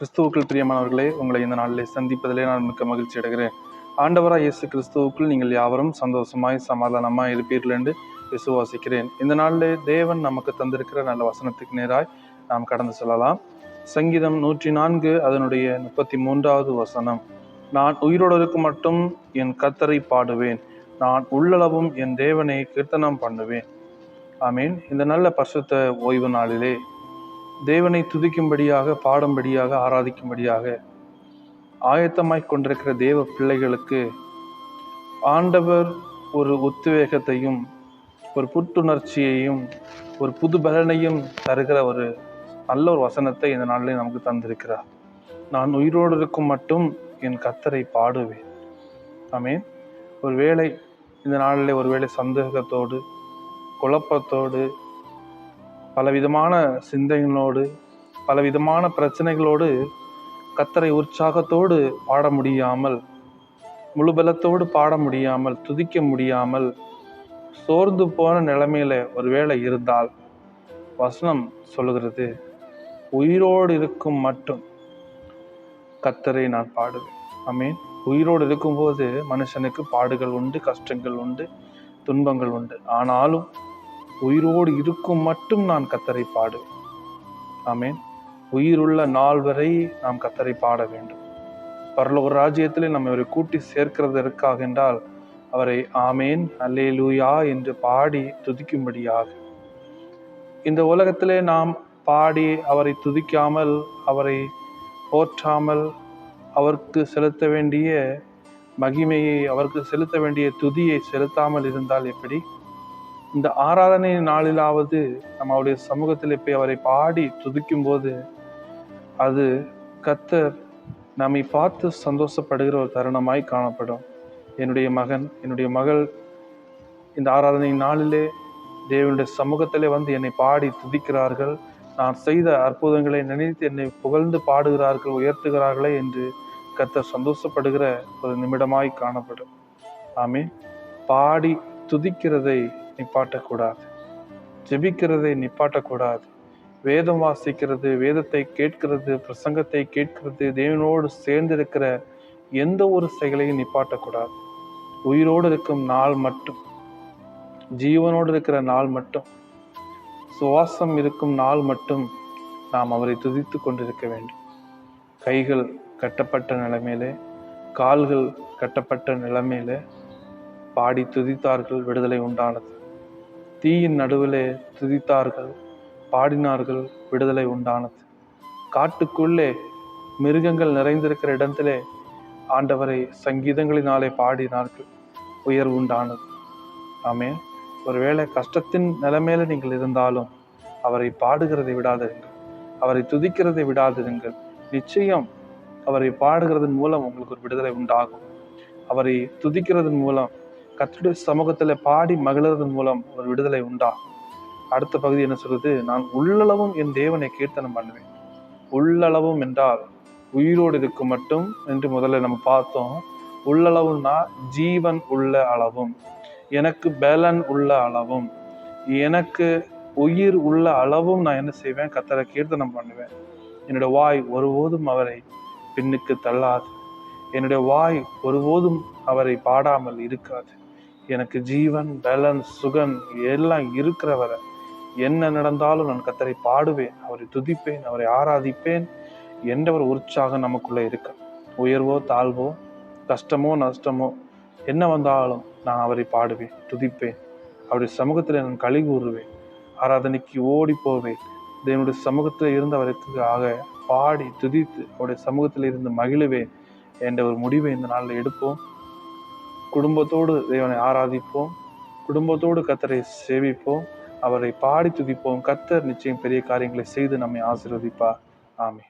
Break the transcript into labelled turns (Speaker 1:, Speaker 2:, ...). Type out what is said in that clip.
Speaker 1: கிறிஸ்துவுக்குள் பிரியமானவர்களே உங்களை இந்த நாளிலே சந்திப்பதிலே நான் மிக்க மகிழ்ச்சி அடைகிறேன். ஆண்டவராக இயேசு கிறிஸ்துவுக்குள் நீங்கள் யாவரும் சந்தோஷமாய் சமாதானமாய் இருப்பீர்கள் என்று விசுவாசிக்கிறேன். இந்த நாளிலே தேவன் நமக்கு தந்திருக்கிற நல்ல வசனத்துக்கு நேராய் நாம் கடந்து செல்லலாம். சங்கீதம் நூற்றி நான்கு அதனுடைய முப்பத்தி மூன்றாவது வசனம். நான் உயிரோடருக்கு மட்டும் என் கத்தரை பாடுவேன். நான் உள்ளளவும் என் தேவனை கீர்த்தனம் பண்ணுவேன். ஆமீன். இந்த நல்ல பரிசுத்த ஓய்வு நாளிலே தேவனை துதிக்கும்படியாக பாடும்படியாக ஆராதிக்கும்படியாக ஆயத்தமாய் கொண்டிருக்கிற தேவ பிள்ளைகளுக்கு ஆண்டவர் ஒரு உத்வேகத்தையும் ஒரு புத்துணர்ச்சியையும் ஒரு புது பலனையும் தருகிற ஒரு நல்ல ஒரு வசனத்தை இந்த நாளிலே நமக்கு தந்திருக்கிறார். நான் உயிரோடு இருக்கும் மட்டும் என் கத்தரை பாடுவேன். ஆமீன். ஒரு வேளை இந்த நாளிலே ஒருவேளை சந்தேகத்தோடு குழப்பத்தோடு பலவிதமான சிந்தைகளோடு பலவிதமான பிரச்சனைகளோடு கத்தரை உற்சாகத்தோடு பாட முடியாமல் முழு பலத்தோடு பாட முடியாமல் துதிக்க முடியாமல் சோர்ந்து போன நிலைமையில ஒருவேளை இருந்தால் வசனம் சொல்லுகிறது உயிரோடு இருக்கும் மட்டும் கத்தரை நான் பாடுவேன். அமீன் உயிரோடு இருக்கும்போது மனுஷனுக்கு பாடுகள் உண்டு கஷ்டங்கள் உண்டு துன்பங்கள் உண்டு. ஆனாலும் உயிரோடு இருக்கும் மட்டும் நான் கத்தரை பாடுவேன் ஆமேன். உயிருள்ள நாள் வரை நாம் கத்தரை பாட வேண்டும். பரலோக ராஜ்யத்திலே நம்ம இவரை கூட்டி சேர்க்கிறதற்காக என்றால் அவரை ஆமேன் அல்லே லூயா என்று பாடி துதிக்கும்படியாக. இந்த உலகத்திலே நாம் பாடி அவரை துதிக்காமல் அவரை போற்றாமல் அவருக்கு செலுத்த வேண்டிய மகிமையை அவருக்கு செலுத்த வேண்டிய துதியை செலுத்தாமல் இருந்தால் எப்படி? இந்த ஆராதனை நாளிலாவது நம்ம அவருடைய சமூகத்தில் போய் அவரை பாடி துதிக்கும் போது அது கத்தர் நம்மை பார்த்து சந்தோஷப்படுகிற ஒரு தருணமாய் காணப்படும். என்னுடைய மகன் என்னுடைய மகள் இந்த ஆராதனை நாளிலே தேவனுடைய சமூகத்திலே வந்து என்னை பாடி துதிக்கிறார்கள். நான் செய்த அற்புதங்களை நினைத்து என்னை புகழ்ந்து பாடுகிறார்கள் உயர்த்துகிறார்களே என்று கத்தர் சந்தோஷப்படுகிற ஒரு நிமிடமாய் காணப்படும். ஆமே பாடி துதிக்கிறதை நிப்பாட்டக்கூடாது. ஜெபிக்கிறதை நிப்பாட்டக்கூடாது. வேதம் வாசிக்கிறது வேதத்தை கேட்கிறது பிரசங்கத்தை கேட்கிறது தேவனோடு சேர்ந்திருக்கிற எந்த ஒரு செயலையும் நிப்பாட்டக்கூடாது. உயிரோடு இருக்கும் நாள் மட்டும். ஜீவனோடு இருக்கிற நாள் மட்டும். சுவாசம் இருக்கும் நாள் மட்டும் நாம் அவரை துதித்து கொண்டிருக்க வேண்டும். கைகள் கட்டப்பட்ட நிலைமையிலே கால்கள் கட்டப்பட்ட நிலைமையிலே பாடி துதித்தார்கள் விடுதலை உண்டானது. தீயின் நடுவிலே துதித்தார்கள் பாடினார்கள் விடுதலை உண்டானது. காட்டுக்குள்ளே மிருகங்கள் நிறைந்திருக்கிற இடத்திலே ஆண்டவரை சங்கீதங்களினாலே பாடினார்கள் உயர்வு உண்டானது. ஆமே ஒருவேளை கஷ்டத்தின் நிலைமையில நீங்கள் இருந்தாலும் அவரை பாடுகிறதை விடாதிருங்கள். அவரை துதிக்கிறதை விடாதிருங்கள். நிச்சயம் அவரை பாடுகிறதன் மூலம் உங்களுக்கு ஒரு விடுதலை உண்டாகும். அவரை துதிக்கிறதன் மூலம் கத்துடைய சமூகத்தில் பாடி மகிழறதன் மூலம் ஒரு விடுதலை உண்டாகும் அடுத்த பகுதி என்ன சொல்றது? நான் உள்ளளவும் என் தேவனை கீர்த்தனம் பண்ணுவேன். உள்ளளவும் என்றால் உயிரோடு இருக்கும் மட்டும் என்று முதல்ல நம்ம பார்த்தோம். உள்ளளவுன்னா ஜீவன் உள்ள அளவும். எனக்கு பலன் உள்ள அளவும். எனக்கு உயிர் உள்ள அளவும் நான் என்ன செய்வேன்? கத்தரை கீர்த்தனம் பண்ணுவேன். என்னுடைய வாய் ஒருபோதும் அவரை பின்னுக்கு தள்ளாது. என்னுடைய வாய் ஒருபோதும் அவரை பாடாமல் இருக்காது. எனக்கு ஜீவன் பலன் சுகன் எல்லாம் இருக்கிறவரை என்ன நடந்தாலும் நான் கத்தரை பாடுவேன் அவரை துதிப்பேன் அவரை ஆராதிப்பேன் என்ற ஒரு உற்சாகம் நமக்குள்ளே இருக்கு. உயர்வோ தாழ்வோ கஷ்டமோ நஷ்டமோ என்ன வந்தாலும் நான் அவரை பாடுவேன் துதிப்பேன். அவருடைய சமூகத்தில் நான் கழி கூறுவேன் ஆராதனைக்கு ஓடி போவேன். தேவனுடைய சமூகத்தில் இருந்தவருக்கு ஆக பாடி துதித்து அவருடைய சமூகத்தில் இருந்து மகிழுவேன் என்ற ஒரு முடிவை இந்த நாளில் எடுப்போம். குடும்பத்தோடு தேவனை ஆராதிப்போம். குடும்பத்தோடு கத்தரை சேவிப்போம். அவரை பாடி துதிப்போம். கத்தர் நிச்சயம் பெரிய காரியங்களை செய்து நம்மை ஆசீர்வதிப்பார். ஆமே